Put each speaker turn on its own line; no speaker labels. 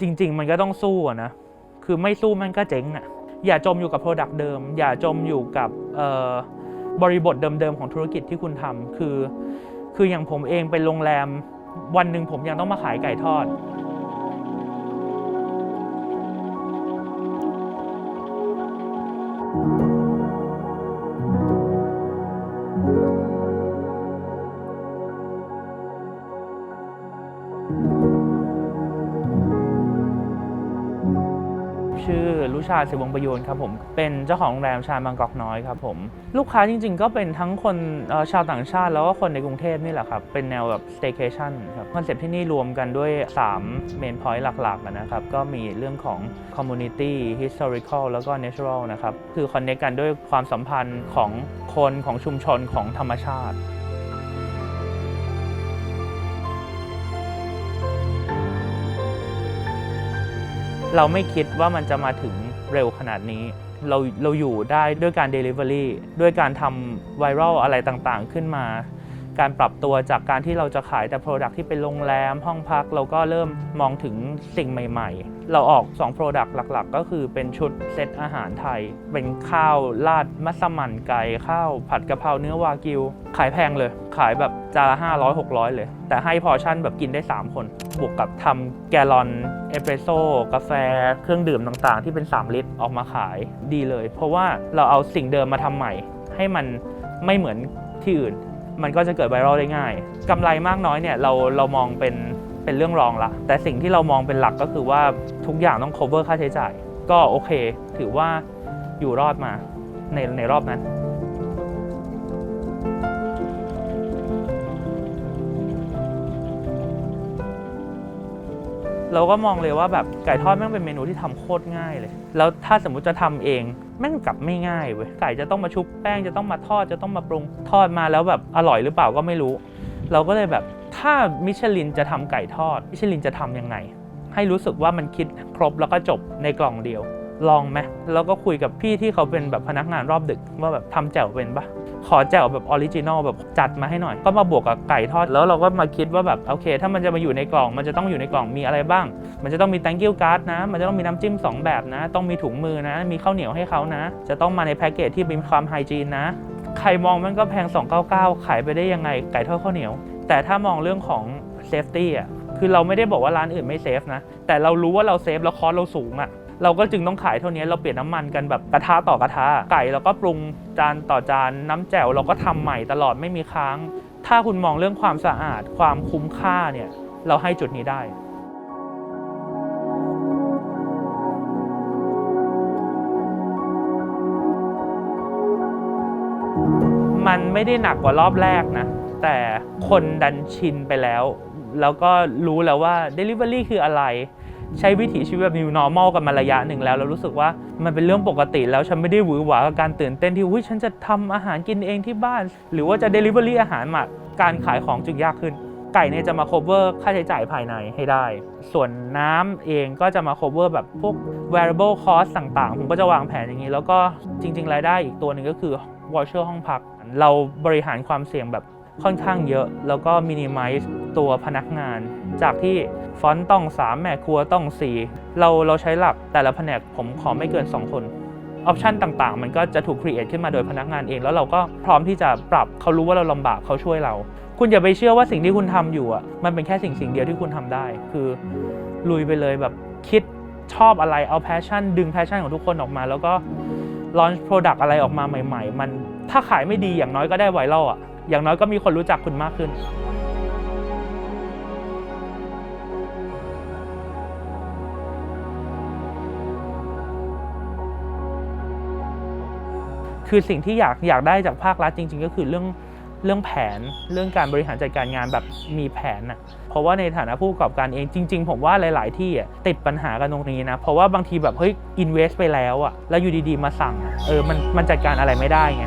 จริง ๆ มันก็ต้องสู้อะนะ คือไม่สู้มันก็เจ๊งอะอย่าจมอยู่กับ Product เดิม อย่าจมอยู่กับบริบทเดิมๆของธุรกิจที่คุณทำคือ คืออย่างผมเองเป็นโรงแรมวันหนึ่งผมยังต้องมาขายไก่ทอด ชื่อลุชาศิวงประยูนครับผม เป็นเจ้าของโรงแรมชาญบางกอกน้อยครับผม ลูกค้าจริง ๆ ก็เป็นทั้งคนชาวต่างชาติแล้วก็คนในกรุงเทพนี่แหละครับ เป็นแนวแบบ staycation ครับ คอนเซ็ปต์ที่นี่รวมกันด้วย3 main point หลักๆนะครับ ก็มีเรื่องของ community historical แล้วก็ natural นะครับ คือ connect กันด้วยความสัมพันธ์ของคนของชุมชนของธรรมชาติ เราไม่คิดว่ามันจะมาถึงเร็วขนาดนี้ เราเราอยู่ได้ด้วยการ Delivery ด้วยการทำไวรัลอะไรต่างๆ ขึ้นมา การปรับตัวจากการที่เราจะขายแต่ Product ที่เป็นโรงแรม ห้องพัก เราก็เริ่มมองถึงสิ่งใหม่ ๆ เราออก 2 Product หลักๆ ก็คือเป็นชุดเซตอาหารไทย เป็นข้าวราดมัสมั่นไก่ข้าวผัดกะเพราเนื้อวากิว ขายแพงเลย ขายแบบจานละ500 600 เลย แต่ให้พอชั่นแบบกินได้ 3 คน บวกกับทำแกลลอน เอสเปรสโซ่กาแฟ เครื่องดื่มต่างๆ ที่เป็น 3 ลิตรออกมาขายดีเลย เพราะว่าเราเอาสิ่งเดิมมาทำใหม่ ให้มันไม่เหมือนที่อื่น มันก็จะเกิดไวรัลได้ง่ายกำไรมากน้อยเนี่ยเราเรามองเป็นเป็นเรื่องรองละ แต่สิ่งที่เรามองเป็นหลักก็คือว่าทุกอย่างต้อง cover ค่าใช้จ่าย ก็โอเค ถือว่าอยู่รอดมาในในรอบนั้น เราก็มองเลยว่าแบบไก่ทอดแม่งเป็นเมนูที่ทำโคตรง่ายเลย แล้วถ้าสมมุติจะทำเองแม่งกลับไม่ง่ายเว้ยไก่จะต้องมาชุบแป้งจะต้องมาทอดจะต้องมาปรุงทอดมาแล้วแบบอร่อยหรือเปล่าก็ไม่รู้ เราก็เลยแบบถ้ามิชลินจะทำไก่ทอดมิชลินจะทำยังไง ให้รู้สึกว่ามันคิดครบแล้วก็จบในกล่องเดียว ลองไหมแล้วก็คุยกับพี่ที่เขาเป็นแบบพนักงานรอบดึกว่าแบบทำแจ่วเป็นปะขอแจ่วแบบออริจินอลแบบจัดมาให้หน่อย ก็มาบวกกับไก่ทอด แล้วเราก็มาคิดว่าแบบโอเค ถ้ามันจะมาอยู่ในกล่อง มันจะต้องอยู่ในกล่องมีอะไรบ้าง มันจะต้องมี thank you card นะ มันจะต้องมีน้ำจิ้ม 2 แบบนะ ต้องมีถุงมือนะ มีข้าวเหนียวให้เขานะ จะต้องมาในแพ็กเกจที่มีความไฮจีนนะ ใครมองมันก็แพง 299 ขายไปได้ยังไงไก่ทอดข้าวเหนียว แต่ถ้ามองเรื่องของเซฟตี้อะคือเราไม่ได้บอกว่าร้านอื่นไม่เซฟนะแต่เรารู้ว่าเราเซฟแล้วคอสเราสูงอะ เราก็จึงต้องขายเท่านี้เราเปลี่ยนน้ำมันกันแบบกระทะต่อกระทะไก่เราก็ปรุงจานต่อจานน้ำแจ่วเราก็ทำใหม่ตลอดไม่มีค้าง ถ้าคุณมองเรื่องความสะอาดความคุ้มค่าเนี่ยเราให้จุดนี้ได้มันไม่ได้หนักกว่ารอบแรกนะ แต่คนดันชินไปแล้ว แล้วก็รู้แล้วว่า Delivery คืออะไร ใช้วิถีชีวิตแบบ New Normal กันมาระยะหนึ่งแล้วเรารู้สึกว่ามันเป็นเรื่องปกติแล้วฉันไม่ได้หวือหวากับการตื่นเต้นที่อุ้ยฉันจะทำอาหารกินเองที่บ้าน หรือว่าจะ Delivery อาหารมาการขายของจึงยากขึ้น ไก่เนี่ยจะมา cover ค่าใช้จ่ายภายในให้ได้ ส่วนน้ำเองก็จะมา cover แบบพวก variable cost ต่างๆ ผมก็จะวางแผนอย่างนี้ แล้วก็จริง ๆ รายได้อีกตัวหนึ่งก็คือ voucher ห้องพัก เราบริหารความเสี่ยงแบบค่อนข้างเยอะ แล้วก็ minimize ตัวพนักงาน จากที่ฟอนต์ต้อง 3 แม่ครัวต้อง 4 เราเราใช้หลักแต่ละแผนกผมขอไม่เกิน 2 คนออปชันต่างๆ มันก็จะถูกครีเอทขึ้นมาโดยพนักงานเองแล้วเราก็พร้อมที่จะปรับเขารู้ว่าเราลำบากเขาช่วยเรา คุณอย่าไปเชื่อว่าสิ่งที่คุณทำอยู่อะมันเป็นแค่สิ่งสิ่งเดียวที่คุณทำได้ คือลุยไปเลยแบบคิดชอบอะไรเอาแพชชั่น ดึงแพชชั่นของทุกคนออกมา แล้วก็ลอนช์โปรดักต์อะไรออกมาใหม่ ๆ มันถ้าขายไม่ดีอย่างน้อยก็ได้ไวรัลอะอย่างน้อยก็มีคนรู้จักคุณมากขึ้น คือสิ่งที่อยากอยากได้จากภาครัฐจริง ๆ ก็คือเรื่องเรื่องแผนเรื่องการบริหารจัดการงานแบบมีแผนน่ะเพราะว่าในฐานะผู้ประกอบการเองจริง ๆ ผมว่าหลาย ๆ ที่อะติดปัญหากันตรงนี้นะเพราะว่าบางทีแบบเฮ้ยอินเวสไปแล้วอะแล้วอยู่ดีๆมาสั่งเออมันมันจัดการอะไรไม่ได้ไง